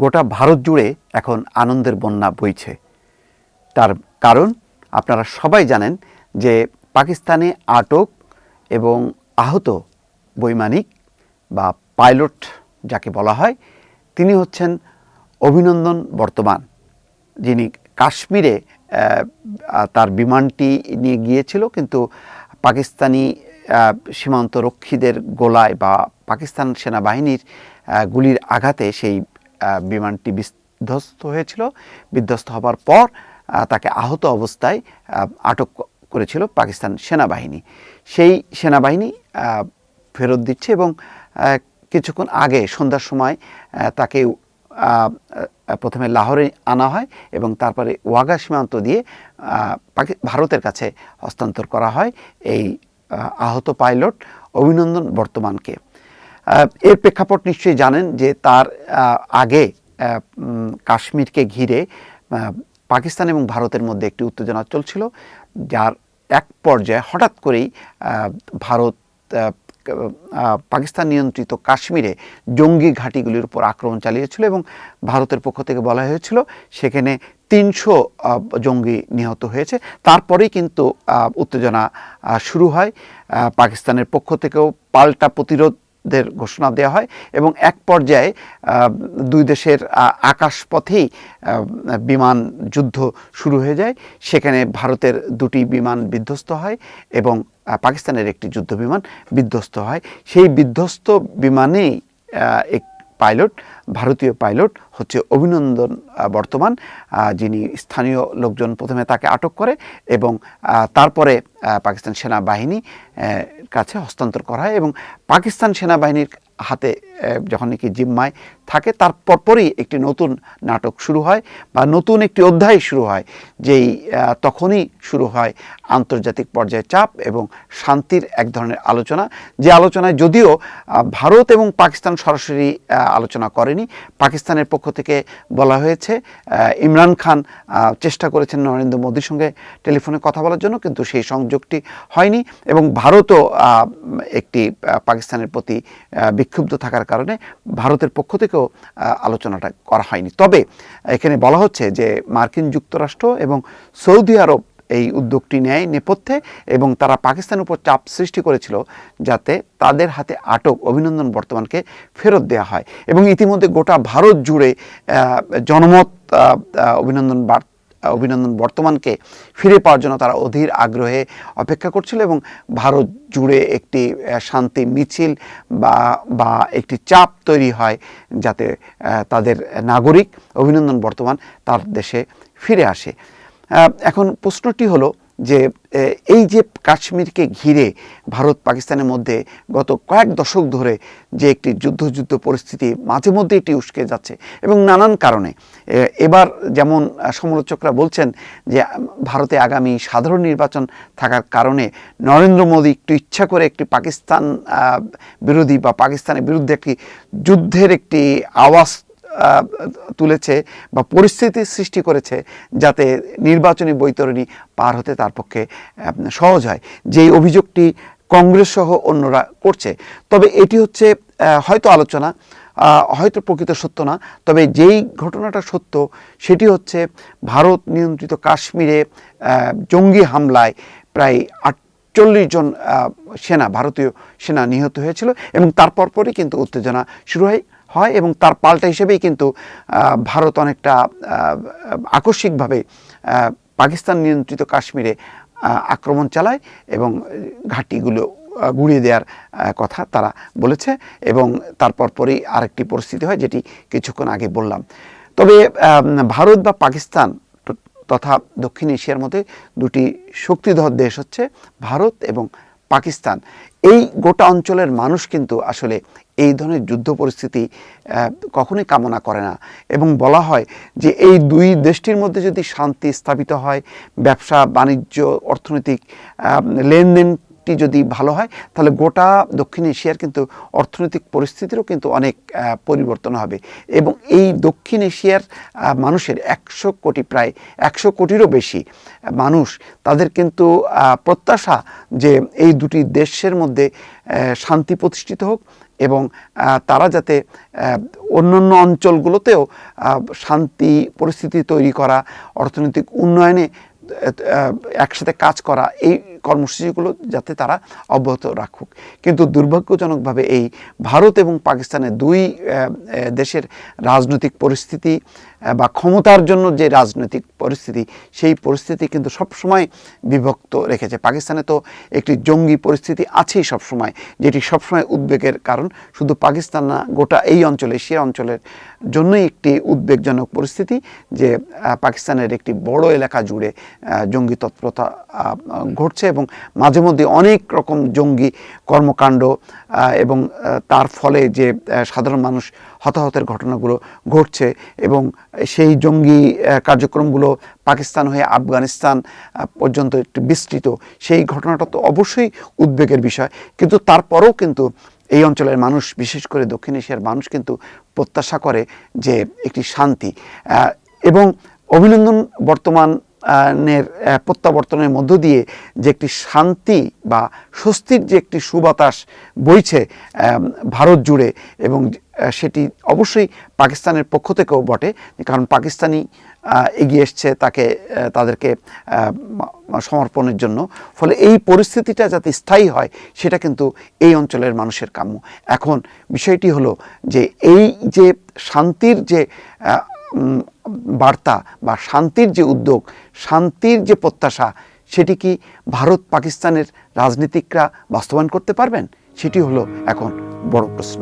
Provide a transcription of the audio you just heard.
গোটা ভারত জুড়ে এখন আনন্দের বন্যা বইছে। তার কারণ আপনারা সবাই জানেন যে পাকিস্তানে আটক এবং আহত বৈমানিক বা পাইলট যাকে বলা হয় তিনি হচ্ছেন অভিনন্দন বর্তমান। যিনি কাশ্মীরে তার বিমানটি নিয়ে গিয়েছিল কিন্তু পাকিস্তানি আহ, সীমান্ত রক্ষীদের গোলায় বা পাকিস্তান সেনাবাহিনীর গুলির আঘাতে সেই বিমানটি বিধ্বস্ত হয়েছিল। বিধ্বস্ত হবার পর তাকে আহত অবস্থায় আটক করেছিল পাকিস্তান সেনাবাহিনী। সেই সেনাবাহিনী ফেরত দিচ্ছে এবং কিছুক্ষণ আগে সন্ধ্যার সময় তাকে প্রথমে লাহোরে আনা হয় এবং তারপরে ওয়াগা সীমান্ত দিয়ে ভারতের কাছে হস্তান্তর করা হয়। এই আহত পাইলট অভিনন্দন বর্তমানকে। এর প্রেক্ষাপট নিশ্চয়ই জানেন যে তার আগে কাশ্মীরকে ঘিরে পাকিস্তান এবং ভারতের মধ্যে একটি উত্তেজনা চলছিল, যার এক পর্যায়ে হঠাৎ করেই ভারত পাকিস্তান নিয়ন্ত্রিত কাশ্মীরে জঙ্গি ঘাঁটিগুলির উপর আক্রমণ চালিয়েছিল এবং ভারতের পক্ষ থেকে বলা হয়েছিল সেখানে তিনশো জঙ্গি নিহত হয়েছে। তারপরেই কিন্তু উত্তেজনা শুরু হয়। পাকিস্তানের পক্ষ থেকেও পাল্টা প্রতিরোধের ঘোষণা দেওয়া হয় এবং এক পর্যায়ে দুই দেশের আকাশপথেই বিমান যুদ্ধ শুরু হয়ে যায়। সেখানে ভারতের দুটি বিমান বিধ্বস্ত হয় এবং পাকিস্তানের একটি যুদ্ধ বিমান বিধ্বস্ত হয়। সেই বিধ্বস্ত বিমানেই এক পাইলট ভারতীয় পাইলট হচ্ছে অভিনন্দন বর্তমান যিনি স্থানীয় লোকজন প্রথমে তাকে আটক করে এবং তারপরে পাকিস্তান সেনাবাহিনী কাছে হস্তান্তর করা হয় এবং পাকিস্তান সেনাবাহিনীর হাতে যখন নাকি জিম্মায় থাকে, তার পরপরই একটি নতুন নাটক শুরু হয় বা নতুন একটি অধ্যায় শুরু হয়, যেই তখনই শুরু হয় আন্তর্জাতিক পর্যায়ে চাপ এবং শান্তির এক ধরনের আলোচনা। যে আলোচনায় যদিও ভারত এবং পাকিস্তান সরাসরি আলোচনা করেনি পাকিস্তানের পক্ষ থেকে বলা হয়েছে ইমরান খান চেষ্টা করেছেন নরেন্দ্র মোদীর সঙ্গে টেলিফোনে কথা বলার জন্য, কিন্তু সেই সংযোগটি হয়নি এবং ভারতও একটি পাকিস্তানের প্রতি বিক্ষুব্ধ থাকার কারণে ভারতের পক্ষ থেকেও আলোচনাটা করা হয়নি। তবে এখানে বলা হচ্ছে যে মার্কিন যুক্তরাষ্ট্র এবং সৌদি আরব এই উদ্যোগটি নেয় নেপথ্যে এবং তারা পাকিস্তানের উপর চাপ সৃষ্টি করেছিল যাতে তাদের হাতে আটক অভিনন্দন বর্তমানকে ফেরত দেওয়া হয়। এবং ইতিমধ্যে গোটা ভারত জুড়ে জনমত অভিনন্দন বার্তা অভিনন্দন বর্তমানকে ফিরে পাওয়ার জন্য তারা অধীর আগ্রহে অপেক্ষা করছিল এবং ভারত জুড়ে একটি শান্তি মিছিল বা বা একটি চাপ তৈরি হয় যাতে তাদের নাগরিক অভিনন্দন বর্তমান তার দেশে ফিরে আসে। এখন প্রশ্নটি হলো যে এই যে কাশ্মীরকে ঘিরে ভারত পাকিস্তানের মধ্যে গত কয়েক দশক ধরে যে একটি যুদ্ধ যুদ্ধ পরিস্থিতি মাঝে মধ্যে এটি উস্কে যাচ্ছে এবং নানান কারণে এবার যেমন সমালোচকরা বলছেন যে ভারতে আগামী সাধারণ নির্বাচন থাকার কারণে নরেন্দ্র মোদী একটু ইচ্ছা করে একটি পাকিস্তান বিরোধী বা পাকিস্তানের বিরুদ্ধে একটি যুদ্ধের একটি আওয়াজ তুলেছে বা পরিস্থিতির সৃষ্টি করেছে যাতে নির্বাচনী বৈতরণী পার হতে তার পক্ষে সহজ হয়। যেই অভিযোগটি কংগ্রেস সহ অন্যরা করছে। তবে এটি হচ্ছে হয়তো আলোচনা হয়তো প্রকৃত সত্য না, তবে যেই ঘটনাটা সত্য সেটি হচ্ছে ভারত নিয়ন্ত্রিত কাশ্মীরে জঙ্গি হামলায় প্রায় আটচল্লিশ জন সেনা, ভারতীয় সেনা নিহত হয়েছিল এবং তারপর পরই কিন্তু উত্তেজনা শুরু হয়। হয় এবং তার পাল্টা হিসেবেই কিন্তু ভারত অনেকটা আকস্মিকভাবে পাকিস্তান নিয়ন্ত্রিত কাশ্মীরে আক্রমণ চালায় এবং ঘাটিগুলো গুঁড়িয়ে দেওয়ার কথা তারা বলেছে এবং তারপর পরেই আরেকটি পরিস্থিতি হয় যেটি কিছুক্ষণ আগে বললাম। তবে ভারত বা পাকিস্তান তথা দক্ষিণ এশিয়ার মধ্যে দুটি শক্তিধর দেশ হচ্ছে ভারত এবং পাকিস্তান। এই গোটা অঞ্চলের মানুষ কিন্তু আসলে এই ধরনের যুদ্ধ পরিস্থিতি কখনোই কামনা করে না। এবং বলা হয় যে এই দুই দেশটির মধ্যে যদি শান্তি স্থাপিত হয়, ব্যবসা, বাণিজ্য, অর্থনৈতিক লেনদেন দিকটি যদি ভালো হয়, তাহলে গোটা দক্ষিণ এশিয়ার কিন্তু অর্থনৈতিক পরিস্থিতিরও কিন্তু অনেক পরিবর্তন হবে। এবং এই দক্ষিণ এশিয়ার মানুষের একশো কোটি, প্রায় একশো কোটিরও বেশি মানুষ তাদের কিন্তু প্রত্যাশা যে এই দুটি দেশের মধ্যে শান্তি প্রতিষ্ঠিত হোক এবং তারা যাতে অন্যান্য অঞ্চলগুলোতেও শান্তি পরিস্থিতি তৈরি করা, অর্থনৈতিক উন্নয়নে একসাথে কাজ করা, এই কর্মসূচিগুলো যাতে তারা অব্যাহত রাখুক। কিন্তু দুর্ভাগ্যজনকভাবে এই ভারত এবং পাকিস্তানের দুই দেশের রাজনৈতিক পরিস্থিতি বা ক্ষমতার জন্য যে রাজনৈতিক পরিস্থিতি, সেই পরিস্থিতি কিন্তু সবসময় বিভক্ত রেখেছে। পাকিস্তানে তো একটি জঙ্গি পরিস্থিতি আছেই সবসময়, যেটি সবসময় উদ্বেগের কারণ। শুধু পাকিস্তান না, গোটা এই অঞ্চলে, এশিয়া অঞ্চলের জন্যই একটি উদ্বেগজনক পরিস্থিতি যে পাকিস্তানের একটি বড় এলাকা জুড়ে জঙ্গি তৎপরতা ঘটছে এবং মাঝে মধ্যে অনেক রকম জঙ্গি কর্মকাণ্ড এবং তার ফলে যে সাধারণ মানুষ হতাহতের ঘটনাগুলো ঘটছে এবং সেই জঙ্গি কার্যক্রমগুলো পাকিস্তান হয়ে আফগানিস্তান পর্যন্ত একটু বিস্তৃত, সেই ঘটনাটা তো অবশ্যই উদ্বেগের বিষয়। কিন্তু তারপরেও কিন্তু এই অঞ্চলের মানুষ, বিশেষ করে দক্ষিণ এশিয়ার মানুষ কিন্তু প্রত্যাশা করে যে একটি শান্তি। এবং অভিনন্দন বর্তমান নের প্রত্যাবর্তনের মধ্য দিয়ে যে একটি শান্তি বা স্বস্তির যে একটি সুবাতাস বইছে ভারত জুড়ে এবং সেটি অবশ্যই পাকিস্তানের পক্ষ থেকেও বটে, কারণ পাকিস্তানি এগিয়ে এসছে তাকে তাদেরকে সমর্পণের জন্য। ফলে এই পরিস্থিতিটা যাতে স্থায়ী হয়, সেটা কিন্তু এই অঞ্চলের মানুষের কাম্য। এখন বিষয়টি হলো যে এই যে শান্তির যে বার্তা বা শান্তির যে উদ্যোগ, শান্তির যে প্রত্যাশা, সেটি কি ভারত পাকিস্তানের রাজনীতিকরা বাস্তবায়ন করতে পারবেন? সেটি হলো এখন বড় প্রশ্ন।